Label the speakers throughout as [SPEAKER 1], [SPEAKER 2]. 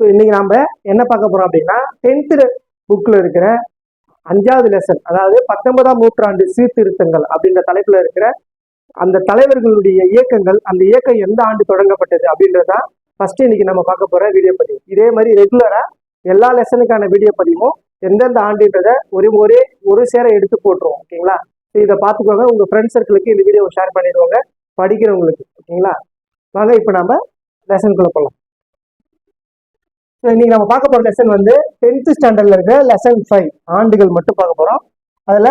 [SPEAKER 1] So இன்னைக்கு நாம என்ன பார்க்க போறோம் அப்படின்னா டென்த்து புக்கில் இருக்கிற அஞ்சாவது லெசன் அதாவது பத்தொன்பதாம் நூற்றாண்டு சீர்திருத்தங்கள் அப்படின்ற தலைப்பில் இருக்கிற அந்த தலைவர்களுடைய இயக்கங்கள் அந்த இயக்கம் எந்த ஆண்டு தொடங்கப்பட்டது அப்படின்றதான் ஃபர்ஸ்ட் இன்னைக்கு நம்ம பார்க்க போற வீடியோ பதிவு. இதே மாதிரி ரெகுலரா எல்லா லெசனுக்கான வீடியோ பதிவும் எந்தெந்த ஆண்டுன்றதை ஒரு ஒரே ஒரு சேர எடுத்து போட்டுருவோம் ஓகேங்களா? ஸோ இதை பார்த்துக்கோங்க. உங்க ஃப்ரெண்ட்ஸ் சர்க்கிளுக்கு இந்த வீடியோவை ஷேர் பண்ணிடுவாங்க படிக்கிறவங்களுக்கு ஓகேங்களா? வாங்க இப்போ நம்ம லெசனுக்குள்ள போகலாம் இன்னைக்கு நம்ம பார்க்க போற லெசன் வந்து டென்த் ஸ்டாண்டர்ட்ல இருக்கிற லெசன் ஃபைவ் ஆண்டுகள் மட்டும் பார்க்க போறோம். அதுல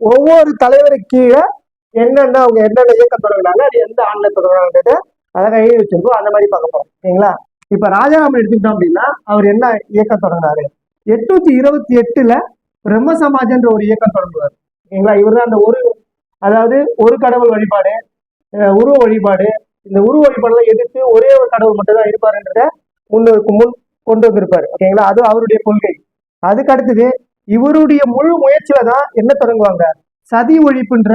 [SPEAKER 1] ஒவ்வொரு தலைவருக்கு கீழே என்னென்ன அவங்க என்னென்ன இயக்கம் தொடங்கினாங்க அது எந்த ஆண்டில் தொடங்கினாங்கிறத அழகாக எழுதி வச்சிருக்கோம். அந்த மாதிரி பார்க்க போறோம். ஓகேங்களா இப்ப ராஜாராமன் எடுத்துக்கிட்டோம் அப்படின்னா அவர் என்ன இயக்கம் தொடங்கினாரு எட்நூத்தி இருபத்தி எட்டுல பிரம்ம சமாஜன்ற ஒரு இயக்கம் தொடங்குவார். ஓகேங்களா இவர் தான் அந்த ஒரு அதாவது ஒரு கடவுள் வழிபாடு உருவ வழிபாடு. இந்த உருவ வழிபாடுலாம் எதிர்த்து ஒரே ஒரு கடவுள் மட்டும்தான் இருப்பாருன்றத முன்னோருக்கு முன் கொண்டு வந்திருப்பாரு ஓகேங்களா அது அவருடைய கொள்கை. அதுக்கு அடுத்தது இவருடைய முழு முயற்சியில தான் என்ன தொடங்குவாங்க? சதி ஒழிப்புன்ற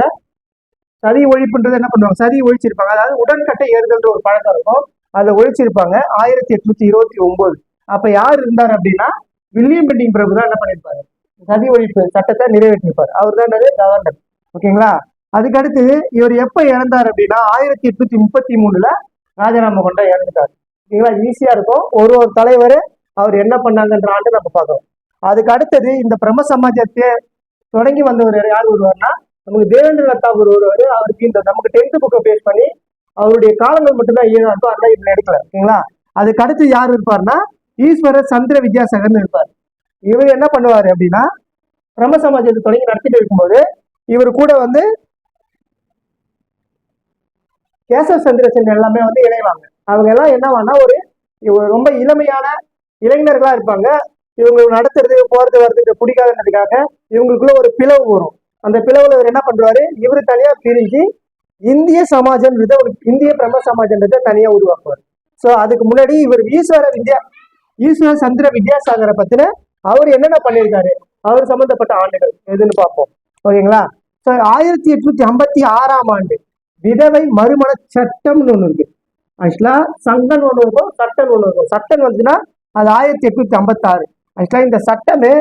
[SPEAKER 1] சதி ஒழிப்புன்றது என்ன பண்ணுவாங்க? சதி ஒழிச்சிருப்பாங்க. அதாவது உடன்கட்டை ஏறுதல்ன்ற ஒரு பழக்கம் இருக்கும். அதை ஒழிச்சிருப்பாங்க. ஆயிரத்தி எட்நூத்தி இருபத்தி ஒன்பது அப்ப யார் இருந்தார் அப்படின்னா வில்லியம் பெண்டிங் பிரபு தான் என்ன பண்ணியிருப்பாரு சதி ஒழிப்பு சட்டத்தை நிறைவேற்றிருப்பார். அவர் தான் கவர்னர். ஓகேங்களா அதுக்கடுத்தது இவர் எப்ப இறந்தார் அப்படின்னா ஆயிரத்தி எட்நூத்தி முப்பத்தி மூணுல ராஜராம கொண்டா இறந்துட்டார். இதெல்லாம் ஈஸியா இருக்கும். ஒரு ஒரு தலைவர் அவர் என்ன பண்ணாங்கன்ற ஆண்டு நம்ம பார்க்கறோம். அதுக்கு அடுத்தது இந்த பிரம்ம சமாஜத்தை தொடங்கி வந்தவர் யார் ஒருவர்னா நமக்கு தேவேந்திரநாத் தாகூர் ஒருவர் அவருக்கு இந்த நமக்கு டென்த் புக்கை பேஸ் பண்ணி அவருடைய காலங்கள் மட்டும்தான் ஈழம் இருக்கும் அதெல்லாம் இதுல எடுக்கல. ஓகேங்களா? அதுக்கு அடுத்து யார் இருப்பார்னா ஈஸ்வரர் சந்திர வித்யாசகர்னு இருப்பார். இவர் என்ன பண்ணுவார் அப்படின்னா பிரம்ம சமாஜத்தை தொடங்கி நடத்திட்டு இருக்கும்போது இவர் கூட வந்து கேசவ சந்திரசேன் எல்லாமே வந்து இணைவாங்க. அவங்க எல்லாம் என்னவானா ஒரு ரொம்ப இளமையான இளைஞர்களா இருப்பாங்க. இவங்க நடத்துறது போறது வர்றதுக்கு பிடிக்காதுன்றதுக்காக இவங்களுக்குள்ள ஒரு பிளவு வரும். அந்த பிளவுல இவர் என்ன பண்றாரு? இவர் தனியா பிரிஞ்சு இந்திய சமாஜம் இந்திய பிரம்ம சமாஜன்றதை தனியா உருவாக்குவார். சோ அதுக்கு முன்னாடி இவர் ஈஸ்வர வித்யா ஈஸ்வர சந்திர வித்யாசாகரை பத்தின அவர் என்னென்ன பண்ணியிருக்காரு? அவர் சம்பந்தப்பட்ட ஆண்டுகள். எதுன்னு பார்ப்போம். ஓகேங்களா? ஸோ ஆயிரத்தி எட்நூத்தி ஐம்பத்தி ஆறாம் ஆண்டு விதவை மறுமண சட்டம்னு ஒன்று இருக்கு. ஆக்சுவலா சங்கம் ஒன்று இருக்கும் சட்டம் ஒன்று இருக்கும். சட்டம் வந்துச்சுன்னா அது ஆயிரத்தி எட்நூத்தி ஐம்பத்தாறு. ஆக்சுவலா இந்த சட்டமே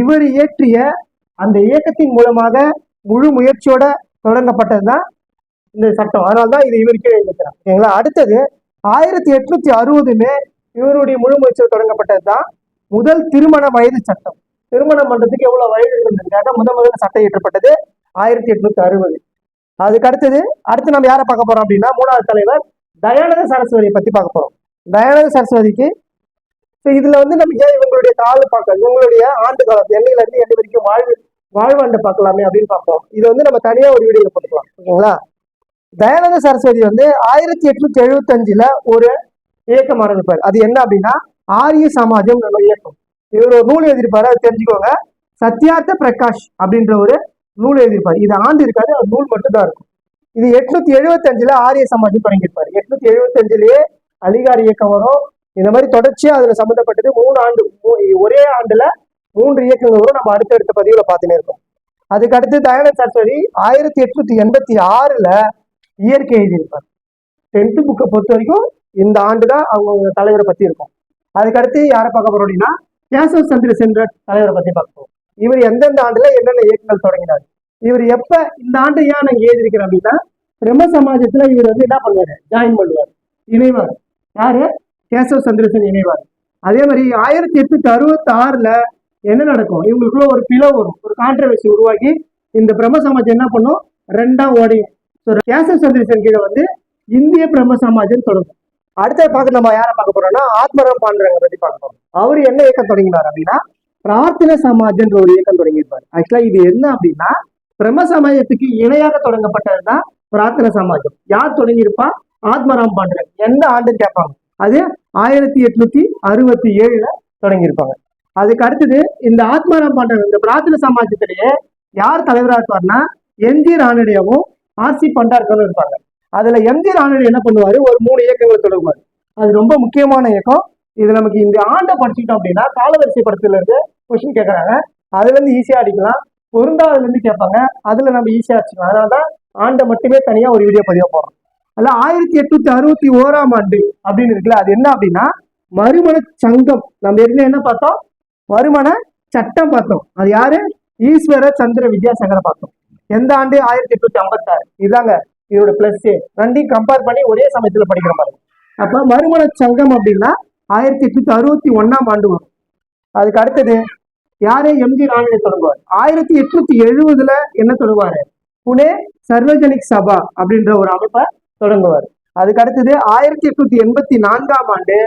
[SPEAKER 1] இவர் இயற்றிய அந்த இயக்கத்தின் மூலமாக முழு முயற்சியோட தொடங்கப்பட்டது தான் இந்த சட்டம். அதனால தான் இது இவருக்கே எழுதிக்கிறார் ஓகேங்களா? அடுத்தது ஆயிரத்தி எட்நூத்தி அறுபதுமே இவருடைய முழு முயற்சியோட தொடங்கப்பட்டது தான் முதல் திருமண வயது சட்டம். திருமணம் பண்றதுக்கு எவ்வளவு வயது இருந்ததுக்காக முதல் முதல்ல சட்டம் இயற்றப்பட்டது ஆயிரத்தி எட்நூத்தி அறுபது. அதுக்கு அடுத்தது அடுத்து நம்ம யாரை பார்க்க போறோம் அப்படின்னா மூணாவது தலைவர் தயானந்த சரஸ்வதியை பத்தி பார்க்க போறோம். தயானந்த சரஸ்வதிக்கு ஸோ இதுல வந்து நம்ம ஏன் இவங்களுடைய கால பார்க்க இவங்களுடைய ஆண்டு காலம் என்னையில இருந்து எண்டு வரைக்கும் வாழ்வு வாழ்வாண்டு பார்க்கலாமே அப்படின்னு பார்ப்போம். இது வந்து நம்ம தனியா ஒரு வீடியோ போட்டுக்கலாம் ஓகேங்களா? தயானந்த சரஸ்வதி வந்து ஆயிரத்தி எட்நூத்தி எழுபத்தஞ்சுல ஒரு இயக்கம் ஆரம்பிப்பார். அது என்ன அப்படின்னா ஆரிய சமாஜம் நம்ம இயக்கம். இவர் ஒரு நூல் எழுதியிருப்பாரு அது தெரிஞ்சுக்கோங்க. சத்யார்த்த பிரகாஷ் அப்படின்ற ஒரு நூல் எழுதியிருப்பாரு. இது ஆண்டு இருக்காது அது நூல் மட்டும்தான் இருக்கும். இது எட்நூத்தி எழுபத்தஞ்சுல ஆரிய சமாஜம் தொடங்கியிருப்பாரு. எட்நூத்தி எழுபத்தஞ்சுலயே அலிகார் இயக்கம் வரும். இந்த மாதிரி தொடர்ச்சியா அதுல சம்மந்தப்பட்டது மூணு ஆண்டு ஒரே ஆண்டுல மூன்று இயக்கங்கள் வரும். நம்ம அடுத்தடுத்த பதிவுல பார்த்துட்டே இருக்கோம். அதுக்கு அடுத்து தயானந்த சரஸ்வதி ஆயிரத்தி எட்நூத்தி எண்பத்தி ஆறுல இயற்கை எழுதியிருப்பார். டென்த் புக்கை பொறுத்த வரைக்கும் இந்த ஆண்டு தான் அவங்க தலைவரை பத்தி இருக்கும். அதுக்கடுத்து யாரை பார்க்க போறோம் அப்படின்னா கேசவ சந்திர சென்ற தலைவரை பத்தி பார்க்க இவர் எந்தெந்த ஆண்டுல என்னென்ன இயக்கங்கள் தொடங்கினார்? இவர் எப்ப இந்த ஆண்டு ஏன் நாங்க எழுதியிருக்கிறோம் அப்படின்னா பிரம்ம சமாஜத்துல இவர் வந்து என்ன பண்ணுவாரு? ஜாயின் பண்ணுவார். இணைவார். யாரு? கேசவ சந்திரசன் இணைவார். அதே மாதிரி ஆயிரத்தி எட்நூத்தி அறுபத்தி ஆறுல என்ன நடக்கும்? இவங்களுக்குள்ள ஒரு பிளவு வரும். ஒரு கான்ட்ரவர்சி உருவாக்கி இந்த பிரம்ம சமாஜம் என்ன பண்ணும்? ரெண்டா ஓடையும் ஸோ கேசவ சந்திரசன் கீழே வந்து இந்திய பிரம்ம சமாஜம் தொடங்கும். அடுத்த பார்க்க நம்ம யாரை பார்க்க போறோம்னா ஆத்மராம் பாண்டரங்க பத்தி பார்க்க போறோம். அவர் என்ன இயக்கம் தொடங்கினார் அப்படின்னா பிரார்த்தனை சமாஜ்ன்ற ஒரு இயக்கம் தொடங்கியிருப்பார். ஆக்சுவலா இது என்ன அப்படின்னா பிரம்ம சமாஜத்துக்கு இணையாக தொடங்கப்பட்டதுதான் பிரார்த்தனை சமாஜம். யார் தொடங்கியிருப்பா? ஆத்மராம் பாண்டரன் எந்த ஆண்டுன்னு கேட்பாங்க? அது ஆயிரத்தி எட்நூத்தி அறுபத்தி ஏழுல தொடங்கியிருப்பாங்க. அதுக்கு அடுத்தது இந்த ஆத்மாராம் பாண்டரன் இந்த பிரார்த்தனை சமாஜத்திலேயே யார் தலைவரா இருப்பார்னா எம்ஜி ராணடியாவும் ஆர்சி பண்டார்கரும் இருப்பாங்க. அதுல எம்ஜி ராணடி என்ன பண்ணுவாரு? ஒரு மூணு இயக்கங்களை தொடங்குவார். அது ரொம்ப முக்கியமான இயக்கம். இது நமக்கு இந்த ஆண்டை படிச்சுக்கிட்டோம் அப்படின்னா காலவரிசை படத்துல இருந்து கொஸ்டின் கேட்கறாங்க அதுல இருந்து ஈஸியா அடிக்கலாம். பொருந்தாதுல இருந்து கேட்பாங்க. அதுல நம்ம ஈஸியா அடிச்சுக்கலாம். அதனாலதான் ஆண்டை மட்டுமே தனியா ஒரு வீடியோ பதிவா போறோம் அல்ல ஆயிரத்தி எட்நூத்தி அறுபத்தி ஓராம் ஆண்டு அப்படின்னு இருக்குல்ல அது என்ன அப்படின்னா மறுமண சங்கம். நம்ம ஏற்கனவே என்ன பார்த்தோம்? மறுமண சட்டம் பார்த்தோம். அது யாரு? ஈஸ்வர சந்திர வித்யாசங்கரை பார்த்தோம். எந்த ஆண்டு? ஆயிரத்தி எட்நூத்தி ஐம்பத்தாறு. இதாங்க இதோட பிளஸ் ரெண்டையும் கம்பேர் பண்ணி ஒரே சமயத்துல படிக்கிற மாதிரி. அப்ப மறுமண சங்கம் அப்படின்னா ஆயிரத்தி எட்நூத்தி அறுபத்தி ஒன்னாம் ஆண்டு வரும் அதுக்கு அடுத்தது யாரு எம்ஜி ராமனை தொடங்குவார் ஆயிரத்தி எட்நூத்தி எழுபதுல என்ன தொடங்குவாரு புனே சர்வஜனிக் சபா அப்படின்ற ஒரு அமைப்பை தொடங்குவார். அதுக்கு அடுத்தது ஆயிரத்தி எட்நூத்தி எண்பத்தி நான்காம் ஆண்டு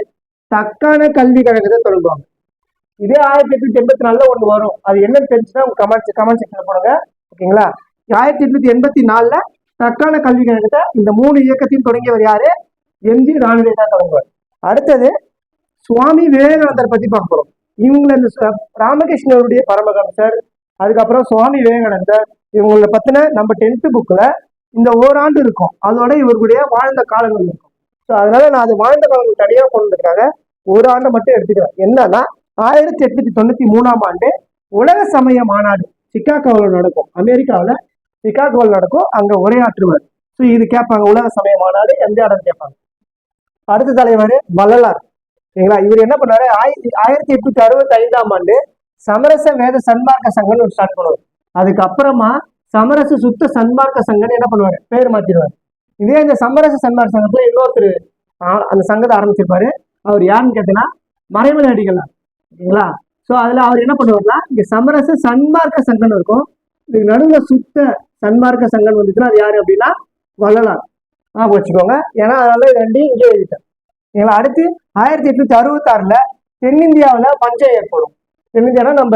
[SPEAKER 1] தக்கான கல்வி கழகத்தை தொடங்குவாங்க. இதே ஆயிரத்தி எட்நூத்தி எண்பத்தி நாலுல ஒண்ணு வரும். அது என்னன்னு தெரிஞ்சுன்னா உங்க கமெண்ட் கமெண்ட் செக்ஷன்ல போடுங்க. ஓகேங்களா? ஆயிரத்தி எட்நூத்தி எண்பத்தி நாலுல தக்கான கல்வி கழகத்தை இந்த மூணு இயக்கத்தையும் தொடங்கியவர் யாரு? எம்ஜி ராணுவே தான் தொடங்குவார். அடுத்தது சுவாமி விவேகானந்தர் பத்தி பார்க்க போறோம். இவங்க இந்த ராமகிருஷ்ணருடைய பரமஹம்சர் அதுக்கப்புறம் சுவாமி விவேகானந்தர் இவங்கள பத்தின நம்ம டென்த்து புக்கில் இந்த ஓராண்டு இருக்கும். அதோட இவர்களுடைய வாழ்ந்த காலங்கள் இருக்கும். ஸோ அதனால நான் அது வாழ்ந்த காலங்கள் தனியாக கொண்டதுக்காக ஒரு ஆண்டை மட்டும் எடுத்துக்கிறேன். என்னன்னா ஆயிரத்தி எட்நூத்தி தொண்ணூத்தி மூணாம் ஆண்டு உலக சமய மாநாடு சிக்காகோவில் நடக்கும். அமெரிக்காவில் சிக்காகோவில் நடக்கும். அங்கே உரையாற்றுவார். ஸோ இது கேட்பாங்க உலக சமய மாநாடு. எந்த இடம் கேட்பாங்க. அடுத்த தலைவர் வள்ளலார். சரிங்களா? இவர் என்ன பண்ணாரு ஆயிரத்தி ஆயிரத்தி எட்நூத்தி அறுபத்தி ஐந்தாம் ஆண்டு சமரச வேத சன்மார்க்க சங்கம்னு ஒரு ஸ்டார்ட் பண்ணுவார். அதுக்கப்புறமா சமரச சுத்த சன்மார்க்க சங்கம்னு என்ன பண்ணுவார்? பேர் மாத்திடுவார். இதே இந்த சமரச சன்மார்க்க சங்கத்துல இன்னொருத்தர் அந்த சங்கத்தை ஆரம்பிச்சிருப்பாரு. அவர் யாருன்னு கேட்டீங்கன்னா மறைமலை அடிகள் ஓகேங்களா ஸோ அதுல அவர் என்ன பண்ணுவார்னா இங்க சமரச சன்மார்க்க சங்கம்னு இருக்கும். இதுக்கு நடுவில் சுத்த சன்மார்க்க சங்கம் வந்துச்சுன்னா அது யாரு அப்படின்னா வள்ளலார். ஆ வச்சுக்கோங்க. ஏன்னா அதனால ரெண்டையும் இங்கே எழுதிட்டேன் சரிங்களா அடுத்து ஆயிரத்தி எட்நூத்தி அறுபத்தாறுல தென்னிந்தியாவில் பஞ்சம் ஏற்படும். தென்னிந்தியானா நம்ம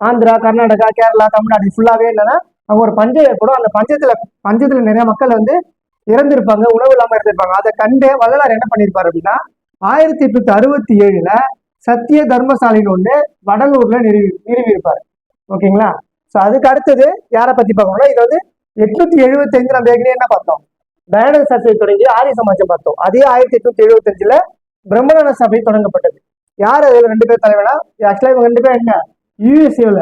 [SPEAKER 1] ஆந்திரா கர்நாடகா கேரளா தமிழ்நாடு ஃபுல்லாகவே என்னன்னா அவங்க ஒரு பஞ்சம் ஏற்படும். அந்த பஞ்சத்தில் பஞ்சத்தில் நிறைய மக்கள் வந்து இறந்திருப்பாங்க உணவு இல்லாமல் இருந்திருப்பாங்க அதை கண்டு வள்ளலார் என்ன பண்ணியிருப்பார் அப்படின்னா ஆயிரத்தி எட்நூத்தி அறுபத்தி ஏழுல சத்திய தர்மசாலின்னு ஒன்று வடலூர்ல நிறுவி நிறுவியிருப்பார். ஓகேங்களா? ஸோ அதுக்கு அடுத்தது யாரை பத்தி பார்க்கணும்னா இது வந்து எட்நூத்தி எழுபத்தி அஞ்சு நம்ம ஏற்கனவே என்ன பார்த்தோம்? தயானந்த சர்ச்சை தொடங்கி ஆரிய சமாஜம் பார்த்தோம். அதே ஆயிரத்தி எட்நூத்தி எழுபத்தி அஞ்சுல பிரம்மணன சபை தொடங்கப்பட்டது. யார் அதுல ரெண்டு பேர் தலைவனா? ஆக்சுவலா இவங்க ரெண்டு பேர் என்ன? யூஎஸ்ஏல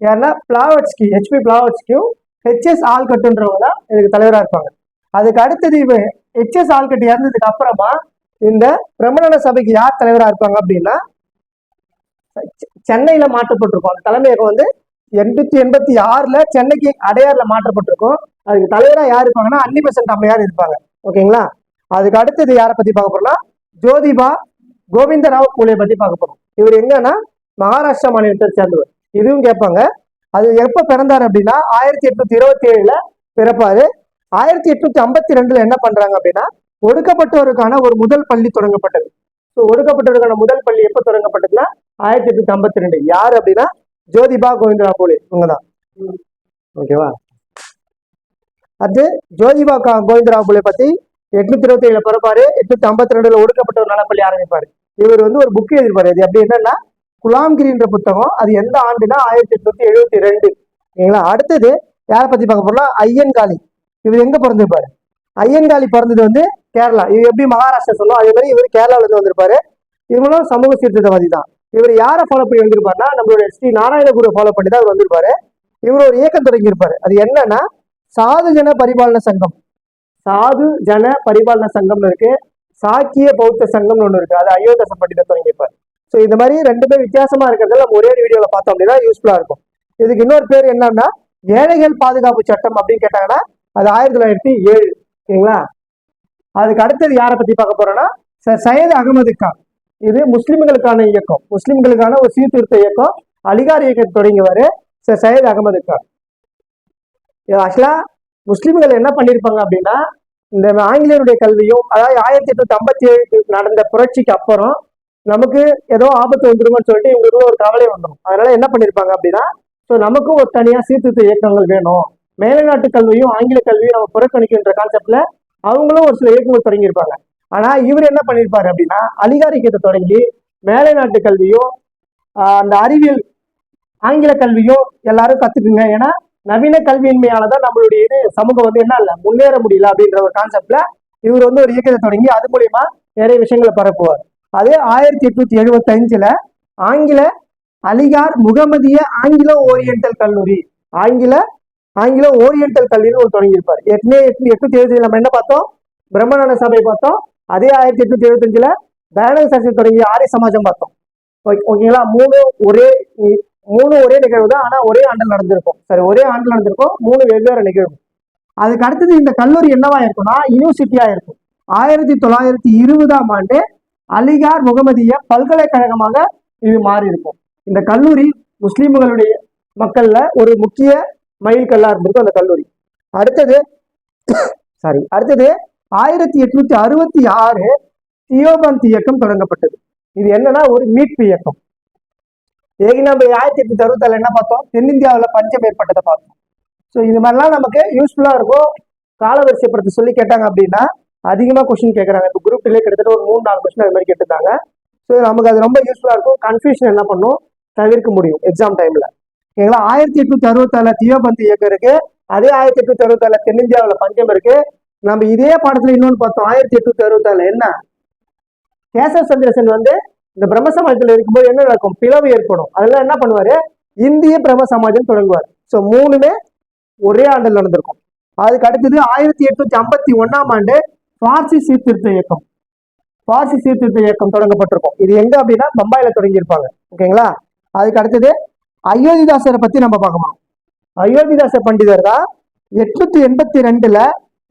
[SPEAKER 1] யாருன்னா பிளாவட்ஸ்கி ஹெச்பி பிளாவட்ஸ்கியும் ஹெச்எஸ் ஆல்கட்டுன்றவங்க தான் இதுக்கு தலைவராக இருப்பாங்க. அதுக்கு அடுத்தது இவன் ஹெச்எஸ் ஆல்கட்டு இறந்ததுக்கு அப்புறமா இந்த பிரம்மணன சபைக்கு யார் தலைவராக இருப்பாங்க அப்படின்னா செ- சென்னையில மாற்றப்பட்டிருக்கும். அந்த தலைமையகம் வந்து எண்ணூத்தி எண்பத்தி ஆறுல சென்னைக்கு அடையாறுல மாற்றப்பட்டிருக்கும். அதுக்கு தலைவரா யார் இருப்பாங்கன்னா அன்னி பெசன்ட் இருப்பாங்க. ஓகேங்களா? அதுக்கு அடுத்தது யாரை பத்தி பார்க்க போறோம்னா ஜோதிபா கோவிந்தராவ் பூலே பத்தி பார்க்க போறோம். இவர் எங்கன்னா மகாராஷ்டிரா மாநிலத்தை சேர்ந்தவர். இதுவும் கேட்பாங்க. அது எப்ப பிறந்தாரு அப்படின்னா ஆயிரத்தி எட்நூத்தி இருபத்தி ஏழுல பிறப்பாரு. ஆயிரத்தி எட்நூத்தி ஐம்பத்தி ரெண்டுல என்ன பண்றாங்க அப்படின்னா ஒடுக்கப்பட்டோருக்கான ஒரு முதல் பள்ளி தொடங்கப்பட்டது. ஸோ ஒடுக்கப்பட்டோருக்கான முதல் பள்ளி எப்ப தொடங்கப்பட்டதுன்னா ஆயிரத்தி எட்நூத்தி ஐம்பத்தி ரெண்டு. யார் அப்படின்னா ஜோதிபா கோவிந்தரா போலி இவங்க தான் ஓகேவா அது ஜோதிபா கா- கோவிந்தராவ் புலே பத்தி எட்நூத்தி இருபத்தி ஏழுல பிறப்பாரு எட்நூத்தி ஐம்பத்தி ரெண்டுல ஒடுக்கப்பட்ட ஒரு நலப்பள்ளி ஆரம்பிப்பாரு இவர் வந்து ஒரு புக் எழுதிருப்பாரு அது அப்படி என்னன்னா குலாம்கிரின்ற புத்தகம் அது எந்த ஆண்டுனா ஆயிரத்தி எட்நூத்தி எழுபத்தி ரெண்டு சரிங்களா அடுத்தது யாரை பத்தி பார்க்க போறோம்னா ஐயன்காளி இவர் எங்க பிறந்திருப்பாரு ஐயன்காளி பிறந்தது வந்து கேரளா இவர் எப்படி மகாராஷ்டிரா சொன்னோம் அதே மாதிரி இவர் கேரளால இருந்து வந்திருப்பாரு இவங்களும் சமூக சீர்திருத்தவாதி தான் இவர் யாரை ஃபாலோ பண்ணி வந்திருப்பாருன்னா நம்மளுடைய ஸ்ரீ நாராயணகுரு ஃபாலோ பண்ணி தான் அவர் வந்திருப்பாரு. இவர் ஒரு இயக்கம் தொடங்கியிருப்பாரு. அது என்னன்னா சாது ஜன பரிபாலன சங்கம். சாது ஜன பரிபாலன சங்கம்னு இருக்கு. சாக்கிய பௌத்த சங்கம்னு ஒன்று இருக்கு. அது அயோத்தச பண்டிதர் தொடங்கியிருப்பார். ஸோ இந்த மாதிரி ரெண்டுமே வித்தியாசமா இருக்கிறதுல நம்ம ஒரே வீடியோல பார்த்தோம் அப்படின்னா யூஸ்ஃபுல்லா இருக்கும். இதுக்கு இன்னொரு பேர் என்னன்னா ஏழைகள் பாதுகாப்பு சட்டம் அப்படின்னு கேட்டாங்கன்னா அது ஆயிரத்தி தொள்ளாயிரத்தி ஏழு. ஓகேங்களா? அதுக்கு அடுத்தது யாரை பத்தி பார்க்க போறோம்னா ச- சையத் அகமது கான். இது முஸ்லிம்களுக்கான இயக்கம். முஸ்லிம்களுக்கான ஒரு சீர்திருத்த இயக்கம். அலிகார் இயக்கத்தை தொடங்கியவர் சார் சையத் அகமது கான். ஆக்சுவலா முஸ்லிம்கள் என்ன பண்ணியிருப்பாங்க அப்படின்னா இந்த ஆங்கிலேயருடைய கல்வியும் அதாவது ஆயிரத்தி எட்நூத்தி ஐம்பத்தி ஏழு நடந்த புரட்சிக்கு அப்புறம் நமக்கு ஏதோ ஆபத்து வந்துருமோன்னு சொல்லிட்டு இவங்களுக்கு ஒரு கவலை வந்துடும் அதனால என்ன பண்ணியிருப்பாங்க அப்படின்னா ஸோ நமக்கும் ஒரு தனியா சீர்திருத்த இயக்கங்கள் வேணும். மேலைநாட்டு கல்வியும் ஆங்கில கல்வியும் நம்ம புறக்கணிக்கின்ற கான்செப்ட்ல அவங்களும் ஒரு சில இயக்கங்கள் தொடங்கியிருப்பாங்க. ஆனா இவர் என்ன பண்ணியிருப்பாரு அப்படின்னா அலிகார் இயக்கத்தை தொடங்கி மேலை நாட்டு கல்வியும் அந்த அறிவியல் ஆங்கில கல்வியும் எல்லாரும் கத்துக்குங்க. ஏன்னா நவீன கல்வியின்மையாலதான் நம்மளுடைய இது சமூகம் வந்து என்ன இல்லை முன்னேற முடியல அப்படின்ற ஒரு கான்செப்ட்ல இவர் வந்து ஒரு இயக்கத்தை தொடங்கி அது மூலியமா நிறைய விஷயங்களை பரப்புவார். அதே ஆயிரத்தி எட்நூத்தி எழுபத்தி அஞ்சுல ஆங்கில அலிகார் முகமதிய ஆங்கில ஓரியண்டல் கல்லூரி ஆங்கில ஆங்கில ஓரியண்டல் கல்லூரின்னு ஒரு தொடங்கியிருப்பார். ஏற்கனவே எட்நூத்தி எட்நூத்தி எழுபத்தி நம்ம என்ன பார்த்தோம்? பிரம்மணன சபை பார்த்தோம். அதே ஆயிரத்தி எட்நூத்தி எழுபத்தஞ்சுல தயானந்த சரஸ்வதி தொடங்கி ஆரிய சமாஜம் பார்த்தோம். ஓகே- ஓகேங்களா? மூணு ஒரே மூணு ஒரே நிகழ்வு தான் ஆனா ஒரே ஆண்டில் நடந்திருக்கும். சரி ஒரே ஆண்டில் நடந்திருக்கும் மூணு வெவ்வேறு நிகழ்வு. அதுக்கு அடுத்தது இந்த கல்லூரி என்னவா இருக்கும்னா யூனிவர்சிட்டியா இருக்கும். ஆயிரத்தி தொள்ளாயிரத்தி இருபதாம் ஆண்டு அலிகார் முகமதிய பல்கலைக்கழகமாக இது மாறி இருக்கும். இந்த கல்லூரி முஸ்லீம்களுடைய மக்கள்ல ஒரு முக்கிய மைல்கல்லா இருந்திருக்கும் அந்த கல்லூரி. அடுத்தது சாரி அடுத்தது ஆயிரத்தி எட்நூத்தி அறுபத்தி ஆறு தியோபந்த் இயக்கம் தொடங்கப்பட்டது. இது என்னன்னா ஒரு மீட்பு இயக்கம். ஏற்கனவே நம்ம ஆயிரத்தி எட்நூத்தி அறுபத்தாறு என்ன பார்த்தோம்? தென்னிந்தியாவில் பஞ்சம் ஏற்பட்டதை பார்த்தோம். ஸோ இது மாதிரிலாம் நமக்கு யூஸ்ஃபுல்லாக இருக்கும். காலவரிசைப்படுத்த சொல்லி கேட்டாங்க அப்படின்னா அதிகமாக கொஸ்டின் கேட்குறாங்க இப்போ குரூப் டிலே கிட்டத்தட்ட ஒரு மூணு நாலு கொஸ்டின் அது மாதிரி கேட்டுருந்தாங்க. ஸோ நமக்கு அது ரொம்ப யூஸ்ஃபுல்லாக இருக்கும். கன்ஃபியூஷன் என்ன பண்ணும்? தவிர்க்க முடியும் எக்ஸாம் டைமில் ஓகேங்களா ஆயிரத்தி எட்நூத்தி அறுபத்தாறுல தியோபந்த் இயக்கம் இருக்கு. அதே ஆயிரத்தி எட்நூத்தி அறுபத்தாறுல தென்னிந்தியாவில் பஞ்சம் இருக்கு. நம்ம இதே பாடத்துல இன்னொன்று பார்த்தோம். ஆயிரத்தி எட்நூத்தி அறுபத்தாறுல என்ன? கேசவ சந்திரசன் வந்து இந்த பிரம்ம சமாஜத்துல இருக்கும்போது என்ன நடக்கும்? பிளவு ஏற்படும். அதெல்லாம் என்ன பண்ணுவாரு? இந்திய பிரம்ம சமாஜம் தொடங்குவார். ஸோ மூணுமே ஒரே ஆண்டில் நடந்திருக்கும். அதுக்கு அடுத்தது ஆயிரத்தி எட்நூத்தி ஐம்பத்தி ஒன்னாம் ஆண்டு பார்சி சீர்திருத்த இயக்கம். பார்சி சீர்திருத்த இயக்கம் தொடங்கப்பட்டிருக்கும். இது எங்க அப்படின்னா? பம்பாயில தொடங்கியிருப்பாங்க. ஓகேங்களா? அதுக்கு அடுத்தது அயோத்திதாசரை பத்தி நம்ம பார்க்கணும். அயோத்திதாச பண்டிதர் தான் எட்நூத்தி எண்பத்தி ரெண்டுல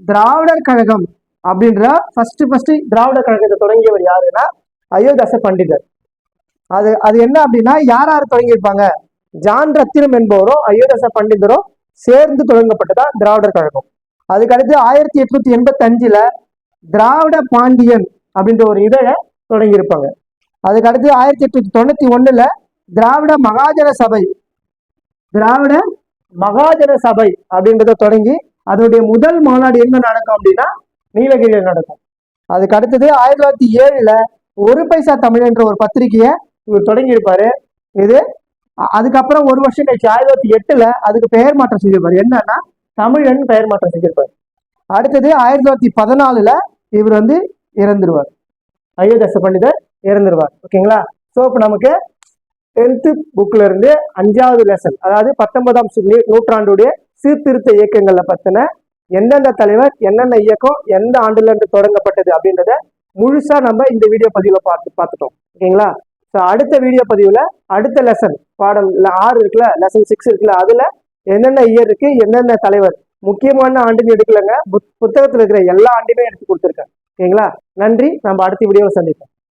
[SPEAKER 1] திராவிடர் கழகம் அப்படின்ற ஃபர்ஸ்ட் ஃபர்ஸ்ட் திராவிடர் கழகத்தை தொடங்கியவர் யாருன்னா அயோதாச பண்டிதர். அது அது என்ன அப்படின்னா யார் யார் தொடங்கியிருப்பாங்க? ஜான் ரத்தினம் என்பவரும் அயோதாச பண்டிதரும் சேர்ந்து தொடங்கப்பட்டதா திராவிடர் கழகம். அதுக்கடுத்து ஆயிரத்தி எட்நூத்தி எண்பத்தி அஞ்சுல திராவிட பாண்டியன் அப்படின்ற ஒரு இதழை தொடங்கியிருப்பாங்க. அதுக்கு அடுத்து ஆயிரத்தி எட்நூத்தி தொண்ணூத்தி ஒண்ணுல திராவிட மகாஜன சபை திராவிட மகாஜன சபை அப்படின்றத தொடங்கி அதனுடைய முதல் மாநாடு எங்க நடக்கும் அப்படின்னா நீலகிரியில் நடக்கும். அதுக்கு அடுத்தது ஆயிரத்தி தொள்ளாயிரத்தி ஏழுல ஒரு பைசா தமிழ் என்ற ஒரு பத்திரிகையை இவர் தொடங்கியிருப்பாரு. இது அதுக்கப்புறம் ஒரு வருஷம் கழிச்சு ஆயிரத்தி தொள்ளாயிரத்தி எட்டுல அதுக்கு பெயர் மாற்றம் செஞ்சிருப்பாரு. என்னன்னா தமிழன் பெயர் மாற்றம் செஞ்சிருப்பாரு. அடுத்தது ஆயிரத்தி தொள்ளாயிரத்தி பதினாலுல இவர் வந்து இறந்துருவார். அயோத்தியாச பண்டிதர் இறந்துருவார். ஓகேங்களா? ஸோ இப்போ நமக்கு டென்த்து புக்கில் இருந்து அஞ்சாவது லெசன் அதாவது பத்தொன்பதாம் நூற்றாண்டுடைய சீர்திருத்த இயக்கங்களை பத்தின எந்தெந்த தலைவர் என்னென்ன இயக்கம் எந்த ஆண்டுல இருந்து தொடங்கப்பட்டது அப்படின்றத முழுசா நம்ம இந்த வீடியோ பதிவில் பார்த்து பார்த்துட்டோம். ஓகேங்களா? ஸோ அடுத்த வீடியோ பதிவில் அடுத்த லெசன் பாடம் ஆறு இருக்குல்ல லெசன் சிக்ஸ் இருக்குல்ல அதுல என்னென்ன இயர் இருக்கு என்னென்ன தலைவர். முக்கியமான ஆண்டுன்னு எடுக்கலங்க. புத்- புத்தகத்தில் இருக்கிற எல்லா ஆண்டுமே எடுத்து கொடுத்துருக்கேன். ஓகேங்களா? நன்றி. நம்ம அடுத்த வீடியோவை சந்திப்போம்.